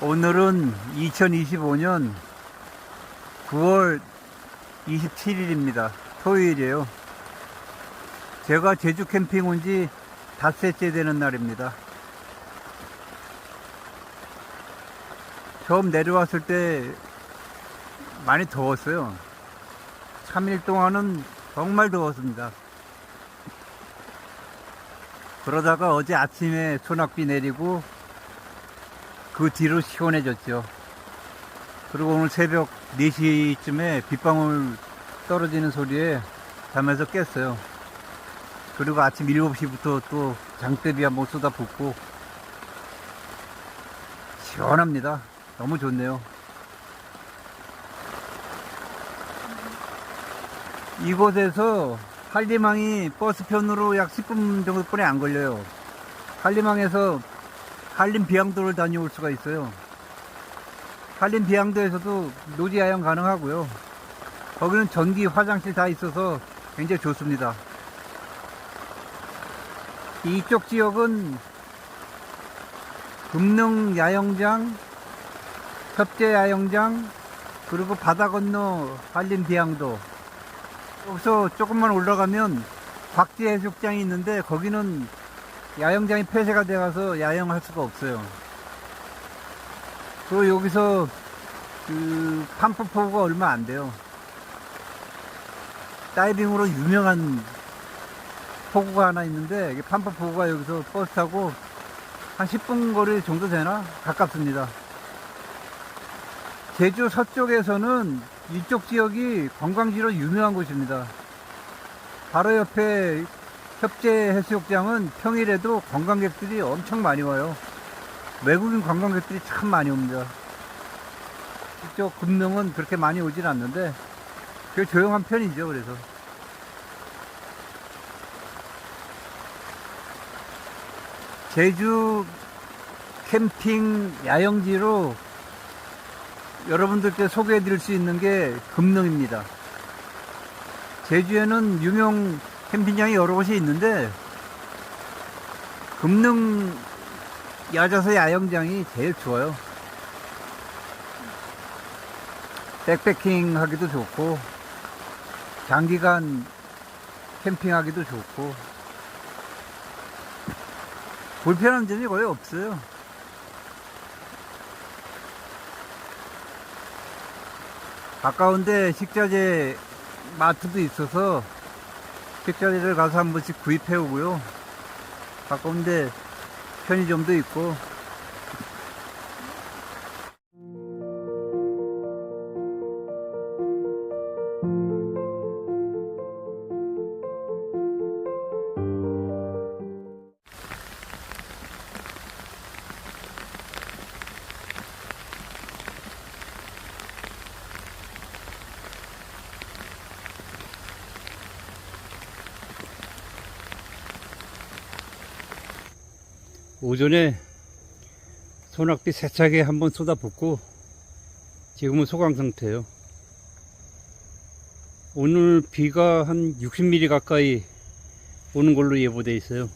오늘은 2025년 9월 27일입니다. 토요일이에요. 제가 제주 캠핑 온 지 닷새째 되는 날입니다. 처음 내려왔을 때 많이 더웠어요. 3일 동안은 정말 더웠습니다. 그러다가 어제 아침에 소낙비 내리고 그 뒤로 시원해졌죠. 그리고 오늘 새벽 4시쯤에 빗방울 떨어지는 소리에 잠에서 깼어요. 그리고 아침 7시부터 또 장대비 한번 쏟아붓고 시원합니다. 너무 좋네요. 이곳에서 한림항이 버스편으로 약 10분 정도뿐에 안 걸려요. 한림항에서 한림 비양도를 다녀올 수가 있어요. 한림 비양도에서도 노지 야영 가능하고요. 거기는 전기 화장실 다 있어서 굉장히 좋습니다. 이쪽 지역은 금능 야영장, 협재 야영장, 그리고 바다 건너 한림 비양도. 여기서 조금만 올라가면 곽지 해수욕장이 있는데 거기는 야영장이 폐쇄가 되어서 야영할 수가 없어요. 또 여기서 그 판포포가 얼마 안 돼요. 다이빙으로 유명한 포구가 하나 있는데 판포포구가 여기서 버스 타고 한 10분 거리 정도 되나 가깝습니다. 제주 서쪽에서는 이쪽 지역이 관광지로 유명한 곳입니다. 바로 옆에 협재 해수욕장은 평일에도 관광객들이 엄청 많이 와요. 외국인 관광객들이 참 많이 옵니다. 이쪽 금능은 그렇게 많이 오진 않는데 그 조용한 편이죠. 그래서 제주 캠핑 야영지로 여러분들께 소개해 드릴 수 있는 게 금능입니다. 제주에는 유명 캠핑장이 여러 곳이 있는데 금능 야자서 야영장이 제일 좋아요. 백패킹 하기도 좋고 장기간 캠핑하기도 좋고 불편한 점이 거의 없어요. 가까운데 식자재 마트도 있어서 식자재를 가서 한 번씩 구입해 오고요. 가까운데 편의점도 있고 오전에 소낙비 세차게 한번 쏟아붓고 지금은 소강 상태예요. 오늘 비가 한 60mm 가까이 오는 걸로 예보돼 있어요.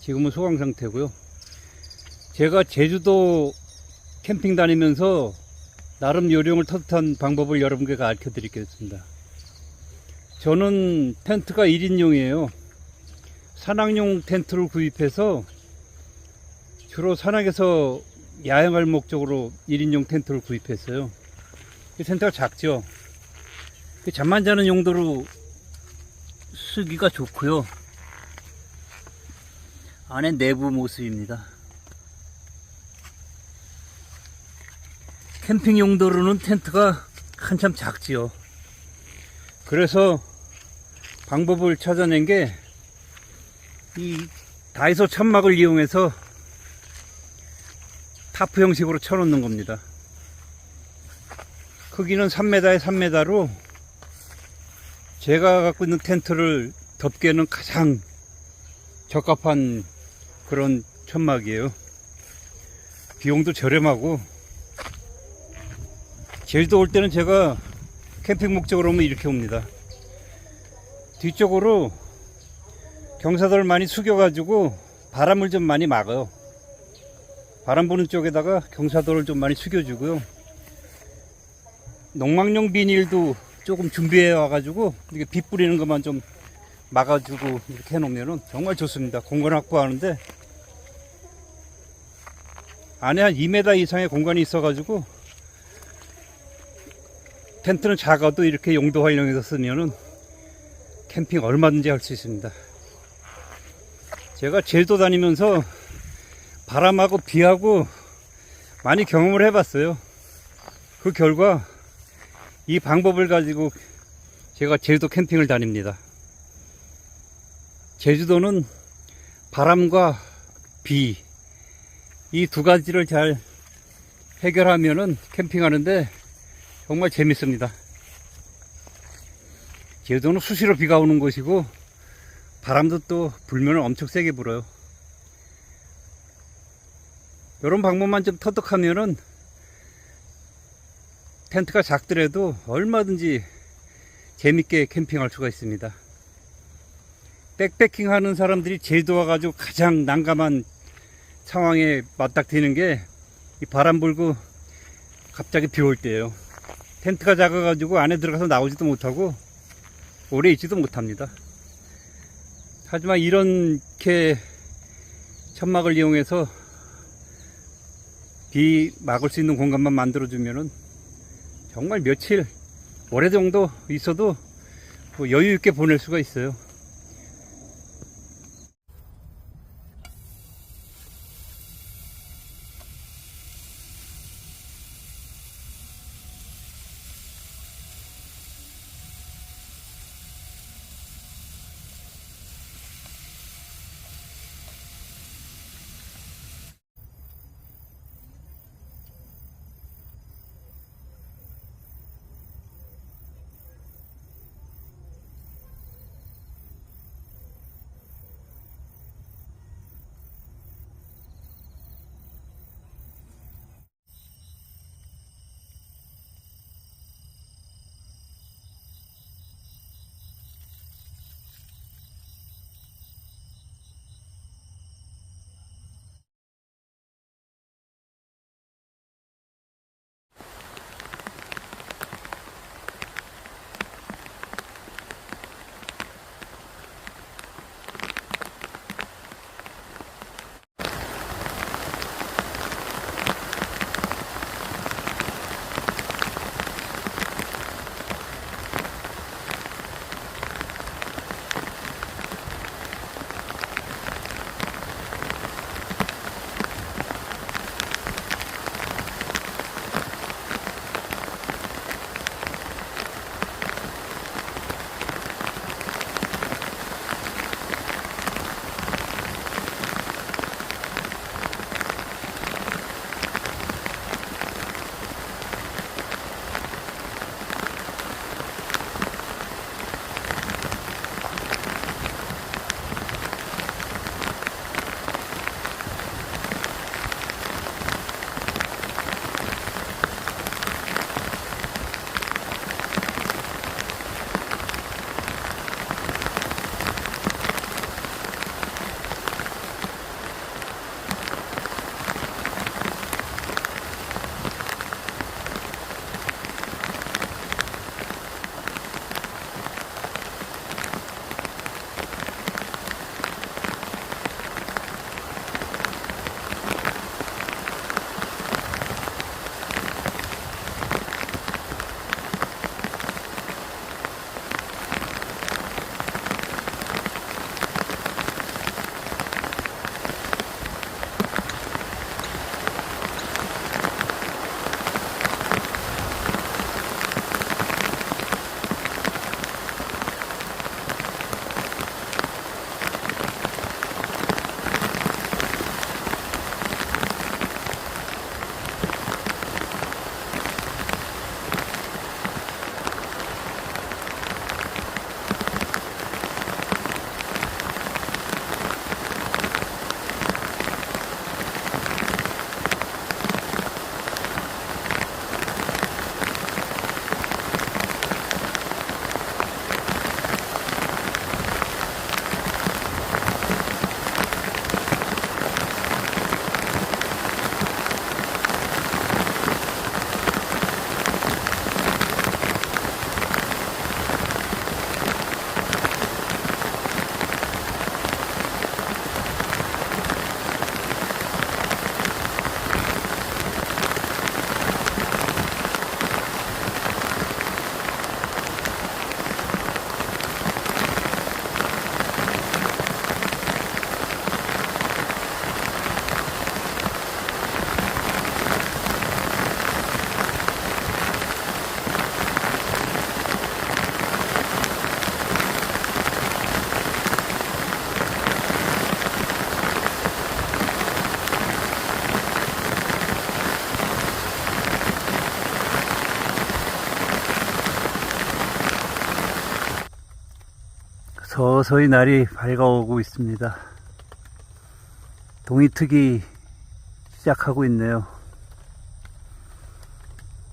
지금은 소강 상태고요. 제가 제주도 캠핑 다니면서 나름 요령을 터득한 방법을 여러분께 가르쳐 드리겠습니다. 저는 텐트가 1인용이에요. 산악용 텐트를 구입해서 주로 산악에서 야영할 목적으로 1인용 텐트를 구입했어요. 이 텐트가 작죠. 그 잠만 자는 용도로 쓰기가 좋고요. 안에 내부 모습입니다. 캠핑 용도로는 텐트가 한참 작지요. 그래서 방법을 찾아낸 게 이 다이소 천막을 이용해서 타프 형식으로 쳐놓는 겁니다. 크기는 3m에 3m로 제가 갖고 있는 텐트를 덮기에는 가장 적합한 그런 천막이에요. 비용도 저렴하고 제주도 올 때는 제가 캠핑 목적으로 오면 이렇게 옵니다. 뒤쪽으로 경사도를 많이 숙여가지고 바람을 좀 많이 막아요. 바람 부는 쪽에다가 경사도를 좀 많이 숙여주고요. 농막용 비닐도 조금 준비해 와가지고 이게 비 뿌리는 것만 좀 막아주고 이렇게 해놓으면 정말 좋습니다. 공간 확보하는데 안에 한 2m 이상의 공간이 있어가지고 텐트는 작아도 이렇게 용도 활용해서 쓰면은 캠핑 얼마든지 할 수 있습니다. 제가 제주도 다니면서 바람하고 비하고 많이 경험을 해봤어요. 그 결과 이 방법을 가지고 제가 제주도 캠핑을 다닙니다. 제주도는 바람과 비, 이 두 가지를 잘 해결하면은 캠핑하는데 정말 재밌습니다. 제주도는 수시로 비가 오는 곳이고 바람도 또 불면 엄청 세게 불어요. 이런 방법만 좀 터득하면은 텐트가 작더라도 얼마든지 재밌게 캠핑할 수가 있습니다. 백패킹 하는 사람들이 제주도 와가지고 가장 난감한 상황에 맞닥뜨리는 게 이 바람 불고 갑자기 비 올 때예요. 텐트가 작아가지고 안에 들어가서 나오지도 못하고 오래 있지도 못합니다. 하지만 이렇게 천막을 이용해서 비 막을 수 있는 공간만 만들어주면은 정말 며칠, 월해 정도 있어도 뭐 여유 있게 보낼 수가 있어요. 서서히 날이 밝아오고 있습니다. 동이 트기 시작하고 있네요.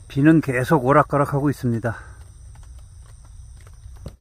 비는 계속 오락가락하고 있습니다.